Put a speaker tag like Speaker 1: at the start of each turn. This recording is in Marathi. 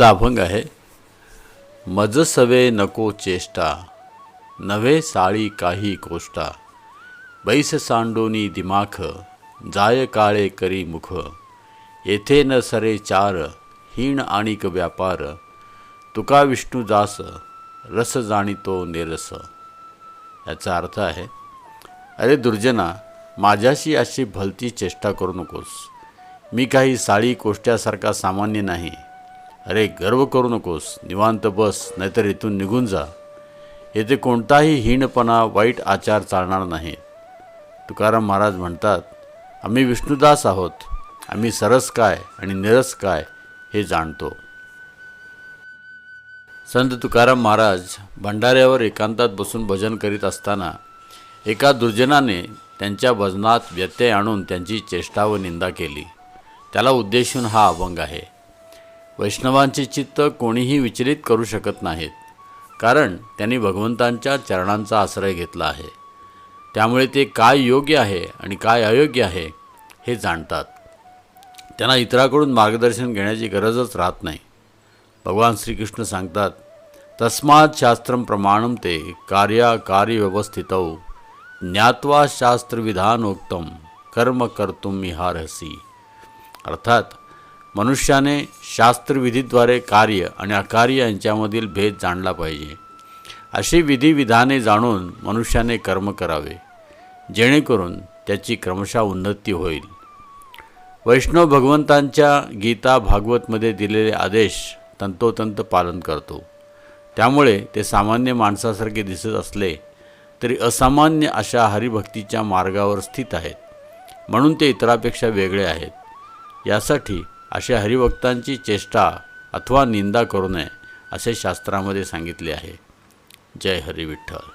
Speaker 1: आजचा अभंग आहे मज सवे नको चेष्टा नव्हे साळी काही कोष्टा बैस सांडोनी दिमाख जाय काळे करी मुख येथे न सरे चार हीण आणिक व्यापार तुका विष्णू जास रस जाणितो निरस. याचा अर्थ आहे अरे दुर्जना माझ्याशी अशी भलती चेष्टा करू नकोस. मी काही साळी कोष्ट्यासारखा सामान्य नाही. अरे गर्व करू नकोस निवांत बस नाहीतर इथून निघून जा. येथे कोणताही हीणपणा वाईट आचार चालणार नाही. तुकाराम महाराज म्हणतात आम्ही विष्णुदास आहोत. आम्ही सरस काय आणि निरस काय हे जाणतो. संत तुकाराम महाराज भंडाऱ्यावर एकांतात बसून भजन करीत असताना एका दुर्जनाने त्यांच्या भजनात व्यत्यय आणून त्यांची चेष्टा व निंदा केली. त्याला उद्देशून हा अभंग आहे. वैष्णवांचे चित्त कोणीही विचलित करू शकत नाहीत कारण त्यांनी भगवंतांच्या चरणांचा आश्रय घेतला आहे. त्यामुळे ते काय योग्य आहे आणि काय अयोग्य आहे हे जाणतात. त्यांना इतराकडून मार्गदर्शन घेण्याची गरजच राहत नाही. भगवान श्रीकृष्ण सांगतात तस्मात शास्त्रम प्रमाणम ते कार्याकारी व्यवस्थित ज्ञात्वा शास्त्रविधानोक्तम कर्म कर्तुम इहारसी अर्थात मनुष्याने शास्त्रविधीद्वारे कार्य आणि अकार्य यांच्यामधील भेद जाणला पाहिजे. अशी विधिविधाने जाणून मनुष्याने कर्म करावे जेणेकरून त्याची क्रमशः उन्नती होईल. वैष्णव भगवंतांच्या गीता भागवतमध्ये दिलेले आदेश तंतोतंत पालन करतो. त्यामुळे ते सामान्य माणसासारखे दिसत असले तरी असामान्य अशा हरिभक्तीच्या मार्गावर स्थित आहेत. म्हणून ते इतरापेक्षा वेगळे आहेत. यासाठी अशा हरिभक्तांची चेष्टा अथवा निंदा करू नये असे शास्त्रामध्ये सांगितले आहे. जय हरी विठ्ठल